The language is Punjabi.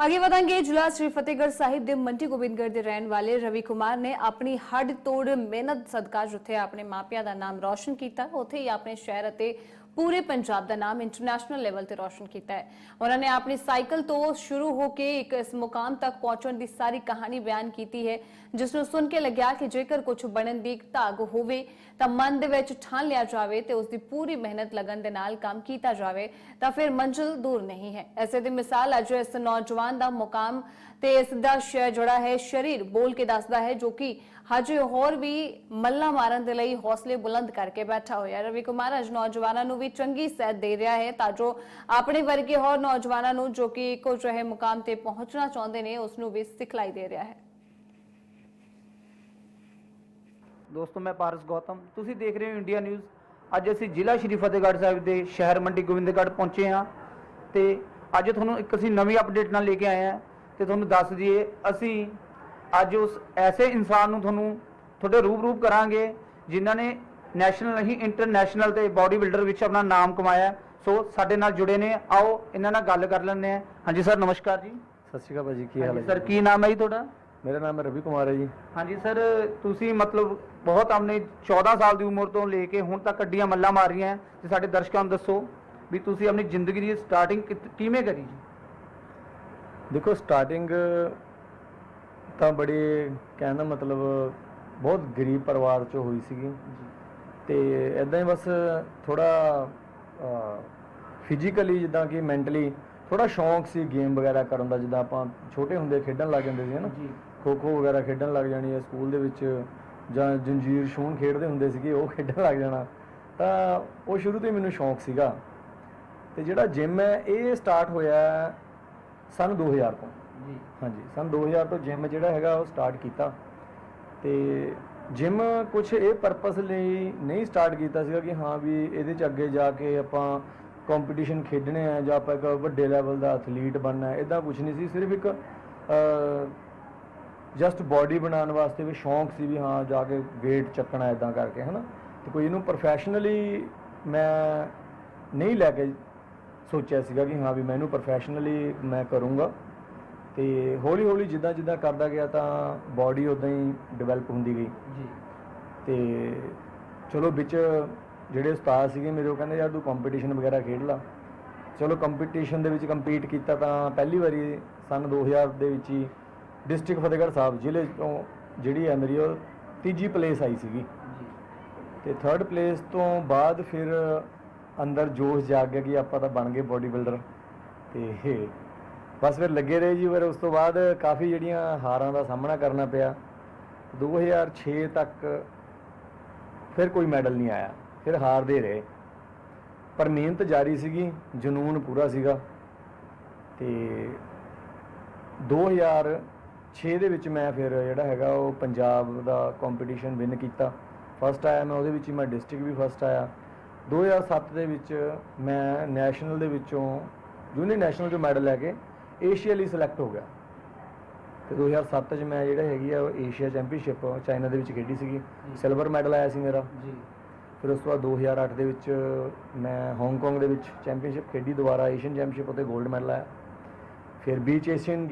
ਅੱਗੇ ਵਧਾਂਗੇ ਜ਼ਿਲ੍ਹਾ ਸ੍ਰੀ ਫਤਿਹਗੜ੍ਹ ਸਾਹਿਬ ਦੇ ਮੰਡੀ ਗੋਬਿੰਦਗੜ੍ਹ ਦੇ ਰਹਿਣ ਵਾਲੇ ਰਵੀ ਕੁਮਾਰ ਨੇ ਆਪਣੀ ਹੱਡ ਤੋੜ ਮਿਹਨਤ ਸਦਕਾ ਜਿੱਥੇ ਆਪਣੇ ਮਾਪਿਆਂ ਦਾ ਨਾਮ ਰੌਸ਼ਨ ਕੀਤਾ, ਉੱਥੇ ਹੀ ਆਪਣੇ ਸ਼ਹਿਰ ਅਤੇ ਪੂਰੇ ਪੰਜਾਬ ਦਾ ਨਾਮ ਇੰਟਰਨੈਸ਼ਨਲ ਲੈਵਲ ਤੇ ਰੌਸ਼ਨ ਕੀਤਾ ਹੈ। ਉਹਨਾਂ ਨੇ ਆਪਣੀ ਸਾਈਕਲ ਤੋਂ ਸ਼ੁਰੂ ਹੋ ਕੇ ਇੱਕ ਇਸ ਮੁਕਾਮ ਤੱਕ ਪਹੁੰਚਣ ਦੀ ਸਾਰੀ ਕਹਾਣੀ ਬਿਆਨ ਕੀਤੀ ਹੈ। ਜਿਸ ਨੂੰ ਸੁਣ ਕੇ ਲੱਗਿਆ ਕਿ ਜੇਕਰ ਕੁਝ ਬਣਨ ਦੀ ਧਾਗ ਹੋਵੇ, ਤਾਂ ਮਨ ਦੇ ਵਿੱਚ ਠਾਣ ਲਿਆ ਜਾਵੇ ਤੇ ਉਸ ਦੀ ਪੂਰੀ ਮਿਹਨਤ ਲਗਨ ਦੇ ਨਾਲ ਕੰਮ ਕੀਤਾ ਜਾਵੇ, ਤਾਂ ਫਿਰ ਮੰਜ਼ਿਲ ਦੂਰ ਨਹੀਂ ਹੈ। ਐਸੇ ਦੀ ਮਿਸਾਲ ਅੱਜ ਇਸ ਨੌਜਵਾਨ ਦਾ ਮੁਕਾਮ ਤੇ ਇਸ ਦਾ ਸ਼- ਜਿਹੜਾ ਹੈ, ਸ਼ਰੀਰ, ਬੋਲ ਕੇ ਦੱਸਦਾ ਹੈ ਜੋ ਕਿ ਹਜੇ ਹੋਰ ਵੀ ਮੱਲਾ ਮਾਰਨ ਦੇ ਲਈ ਹੌਸਲੇ ਬੁਲੰਦ ਕਰਕੇ ਬੈਠਾ ਹੋਇਆ ਰਵੀ ਕੁਮਾਰ, ਅੱਜ ਨੌਜਵਾਨਾਂ ਨੂੰ ਵੀ ਚੰਗੀ ਸੇਧ ਦੇ ਰਿਹਾ ਹੈ। ਤਾਂ ਜੋ ਆਪਣੇ ਵਰਗੇ ਹੋਰ ਨੌਜਵਾਨਾਂ ਨੂੰ ਜੋ ਕਿ ਇੱਕੋ ਜਿਹੇ ਮੁਕਾਮ ਤੇ ਪਹੁੰਚਣਾ ਚਾਹੁੰਦੇ ਨੇ, ਉਸ ਨੂੰ ਵੀ ਸਿਖਲਾਈ ਦੇ ਰਿਹਾ ਹੈ। ਦੋਸਤੋ, ਮੈਂ ਪਾਰਸ ਗੌਤਮ। ਤੁਸੀਂ ਦੇਖ ਰਹੇ ਹੋ ਇੰਡੀਆ ਨਿਊਜ਼। ਅੱਜ ਅਸੀਂ ਜ਼ਿਲ੍ਹਾ ਸ਼੍ਰੀ ਫਤਿਹਗੜ੍ਹ ਸਾਹਿਬ ਦੇ ਸ਼ਹਿਰ ਮੰਡੀ ਗੋਬਿੰਦਗੜ੍ਹ ਪਹੁੰਚੇ ਹਾਂ ਤੇ ਅੱਜ ਤੁਹਾਨੂੰ ਇੱਕ ਅਸੀਂ ਨਵੀਂ ਅਪਡੇਟ ਨਾਲ ਲੈ ਕੇ ਆਏ ਹਾਂ ਤੇ ਤੁਹਾਨੂੰ ਦੱਸ ਦਈਏ, ਅਸੀਂ ਅੱਜ ਉਸ ਐਸੇ ਇਨਸਾਨ ਨੂੰ ਤੁਹਾਨੂੰ ਤੁਹਾਡੇ ਰੂਪ ਰੂਪ ਕਰਾਂਗੇ ਜਿਨ੍ਹਾਂ ਨੇ ਨੈਸ਼ਨਲ ਨਹੀਂ ਇੰਟਰਨੈਸ਼ਨਲ ਤੇ ਬਾਡੀ ਬਿਲਡਰ ਵਿੱਚ ਆਪਣਾ ਨਾਮ ਕਮਾਇਆ। ਸੋ ਸਾਡੇ ਨਾਲ ਜੁੜੇ ਨੇ। ਆਓ ਇਹਨਾਂ ਨਾਲ ਗੱਲ ਕਰ ਲੈਂਦੇ ਹਾਂ। ਹਾਂਜੀ ਸਰ ਨਮਸਕਾਰ ਜੀ। ਸਤਿ ਸ਼੍ਰੀ ਅਕਾਲ ਭਾਜੀ ਕੀ ਹਾਲ ਹੈ ਸਰ? ਕੀ ਨਾਮ ਹੈ ਜੀ ਤੁਹਾਡਾ? ਮੇਰਾ ਨਾਮ ਹੈ ਰਵੀ ਕੁਮਾਰ ਹੈ ਜੀ। ਹਾਂਜੀ ਸਰ ਤੁਸੀਂ ਮਤਲਬ ਬਹੁਤ ਆਪਣੇ 14 ਸਾਲ ਦੀ ਉਮਰ ਤੋਂ ਲੈ ਕੇ ਹੁਣ ਤੱਕ ਕੱਡੀਆਂ ਮੱਲਾਂ ਮਾਰੀਆਂ ਤੇ ਸਾਡੇ ਦਰਸ਼ਕਾਂ ਨੂੰ ਦੱਸੋ ਵੀ ਤੁਸੀਂ ਆਪਣੀ ਜ਼ਿੰਦਗੀ ਦੀ ਸਟਾਰਟਿੰਗ ਕਿਵੇਂ ਕਰੀ ਜੀ? ਦੇਖੋ ਸਟਾਰਟਿੰਗ ਤਾਂ ਬੜੀ ਕਹਿਣ ਦਾ ਮਤਲਬ ਬਹੁਤ ਗਰੀਬ ਪਰਿਵਾਰ ਚੋਂ ਹੋਈ ਸੀਗੀ। ਤੇ ਇਦਾਂ ਹੀ ਬਸ ਥੋੜਾ ਫਿਜ਼ੀਕਲੀ ਜਿੱਦਾਂ ਕਿ ਮੈਂਟਲੀ ਥੋੜਾ ਸ਼ੌਂਕ ਸੀ ਗੇਮ ਵਗੈਰਾ ਕਰਨ ਦਾ ਜਿੱਦਾਂ ਆਪਾਂ ਛੋਟੇ ਹੁੰਦੇ ਖੇਡਣ ਲੱਗ ਜਾਂਦੇ ਸੀ ਹਨਾ ਖੋ ਖੋ ਵਗੈਰਾ ਖੇਡਣ ਲੱਗ ਜਾਣੀ ਹੈ ਸਕੂਲ ਦੇ ਵਿੱਚ ਜਾਂ ਜੰਜੀਰ ਸ਼ੂਨ ਖੇਡਦੇ ਹੁੰਦੇ ਸੀਗੇ ਉਹ ਖੇਡਣ ਲੱਗ ਜਾਣਾ। ਤਾਂ ਉਹ ਸ਼ੁਰੂ ਤੋਂ ਹੀ ਮੈਨੂੰ ਸ਼ੌਂਕ ਸੀਗਾ। ਤੇ ਜਿਹੜਾ ਜਿਮ ਹੈ ਇਹ ਸਟਾਰਟ ਹੋਇਆ ਸਨ 2000 ਤੋਂ। ਹਾਂਜੀ ਸਨ 2000 ਤੋਂ ਜਿਮ ਜਿਹੜਾ ਹੈਗਾ ਉਹ ਸਟਾਰਟ ਕੀਤਾ। ਤੇ ਜਿਮ ਕੁਝ ਇਹ ਪਰਪਸ ਲਈ ਨਹੀਂ ਸਟਾਰਟ ਕੀਤਾ ਸੀਗਾ ਕਿ ਹਾਂ ਵੀ ਇਹਦੇ ਚ ਅੱਗੇ ਜਾ ਕੇ ਆਪਾਂ ਕੰਪੀਟੀਸ਼ਨ ਖੇਡਣੇ ਆ ਜਾਂ ਆਪਾਂ ਇੱਕ ਵੱਡੇ ਲੈਵਲ ਦਾ ਐਥਲੀਟ ਬਣਨਾ ਹੈ ਇਦਾਂ ਕੁਝ ਨਹੀਂ ਸੀ। ਸਿਰਫ ਇੱਕ ਜਸਟ ਬਾਡੀ ਬਣਾਉਣ ਵਾਸਤੇ ਵੀ ਸ਼ੌਂਕ ਸੀ ਵੀ ਹਾਂ ਜਾ ਕੇ weight ਚੱਕਣਾ ਇਦਾਂ ਕਰਕੇ, ਹਨਾ। ਤੇ ਕੋਈ ਇਹਨੂੰ ਪ੍ਰੋਫੈਸ਼ਨਲੀ ਮੈਂ ਨਹੀਂ ਲੈ ਕੇ ਸੋਚਿਆ ਸੀਗਾ ਕਿ ਹਾਂ ਵੀ ਮੈਂ ਇਹਨੂੰ ਪ੍ਰੋਫੈਸ਼ਨਲੀ ਮੈਂ ਕਰੂੰਗਾ। ਤੇ ਹੌਲੀ ਹੌਲੀ ਜਿੱਦਾਂ ਜਿੱਦਾਂ ਕਰਦਾ ਗਿਆ ਤਾਂ ਬਾਡੀ ਉਦਾਂ ਹੀ ਡਿਵੈਲਪ ਹੁੰਦੀ ਗਈ। ਜੀ। ਤੇ ਚਲੋ ਵਿੱਚ ਜਿਹੜੇ ਉਸਤਾਦ ਸੀਗੇ ਮੇਰੇ ਉਹ ਕਹਿੰਦੇ ਯਾਰ ਤੂੰ ਕੰਪੀਟੀਸ਼ਨ ਵਗੈਰਾ ਖੇਡ ਲਾ। ਚਲੋ ਕੰਪੀਟੀਸ਼ਨ ਦੇ ਵਿੱਚ ਕੰਪੀਟ ਕੀਤਾ ਤਾਂ ਪਹਿਲੀ ਵਾਰੀ ਸਨ 2000 ਦੇ ਵਿੱਚ ਹੀ ਡਿਸਟ੍ਰਿਕਟ ਫਤਿਹਗੜ੍ਹ ਸਾਹਿਬ ਜ਼ਿਲ੍ਹੇ ਤੋਂ ਜਿਹੜੀ ਹੈ ਮੇਰੀ ਉਹ ਤੀਜੀ ਪਲੇਸ ਆਈ ਸੀਗੀ। ਜੀ। ਤੇ ਥਰਡ ਪਲੇਸ ਤੋਂ ਬਾਅਦ ਫਿਰ ਅੰਦਰ ਜੋਸ਼ ਜਾਗ ਗਿਆ ਕਿ ਆਪਾਂ ਤਾਂ ਬਣ ਗਏ ਬੋਡੀ ਬਿਲਡਰ ਤੇ ਬਸ ਫਿਰ ਲੱਗੇ ਰਹੇ ਜੀ, ਫਿਰ ਉਸ ਤੋਂ ਬਾਅਦ ਕਾਫੀ ਜਿਹੜੀਆਂ ਹਾਰਾਂ ਦਾ ਸਾਹਮਣਾ ਕਰਨਾ ਪਿਆ। 2006 ਤੱਕ ਫਿਰ ਕੋਈ ਮੈਡਲ ਨਹੀਂ ਆਇਆ, ਫਿਰ ਹਾਰਦੇ ਰਹੇ। ਪਰ ਮਿਹਨਤ ਜਾਰੀ ਸੀਗੀ, ਜਨੂਨ ਪੂਰਾ ਸੀਗਾ। ਤੇ 2006 ਦੇ ਵਿੱਚ ਮੈਂ ਫਿਰ ਜਿਹੜਾ ਹੈਗਾ ਉਹ ਪੰਜਾਬ ਦਾ ਕੰਪੀਟੀਸ਼ਨ ਵਿਨ ਕੀਤਾ। ਫਸਟ ਆਇਆ ਮੈਂ, ਉਹਦੇ ਵਿੱਚ ਹੀ ਮੈਂ ਡਿਸਟ੍ਰਿਕਟ ਵੀ ਫਸਟ ਆਇਆ। 2007 ਦੇ ਵਿੱਚ ਮੈਂ ਨੈਸ਼ਨਲ ਦੇ ਵਿੱਚੋਂ ਜੂਨੀਅਰ ਨੈਸ਼ਨਲ ਚੋਂ ਮੈਡਲ ਲੈ ਕੇ ਏਸ਼ੀਆ ਲਈ ਸਿਲੈਕਟ ਹੋ ਗਿਆ। ਤੇ 2007 ਚ ਮੈਂ ਜਿਹੜਾ ਹੈਗੀ ਆ ਉਹ ਏਸ਼ੀਆ ਚੈਂਪੀਅਨਸ਼ਿਪ ਚਾਈਨਾ ਦੇ ਵਿੱਚ ਖੇਡੀ ਸੀਗੀ। ਸਿਲਵਰ ਮੈਡਲ ਆਇਆ ਸੀ ਮੇਰਾ। ਜੀ। ਫਿਰ ਉਸ ਤੋਂ ਬਾਅਦ 2008 ਦੇ ਵਿੱਚ ਮੈਂ ਹਾਂਗਕਾਂਗ ਦੇ ਵਿੱਚ ਚੈਂਪੀਅਨਸ਼ਿਪ ਖੇਡੀ ਦੁਬਾਰਾ ਏਸ਼ੀਅਨ ਚੈਂਪੀਅਨਸ਼ਿਪ ਉੱਤੇ 골ਡ ਮੈਡਲ ਆਇਆ। ਫਿਰ ਬੀਚ ਏਸ਼ੀਅਨ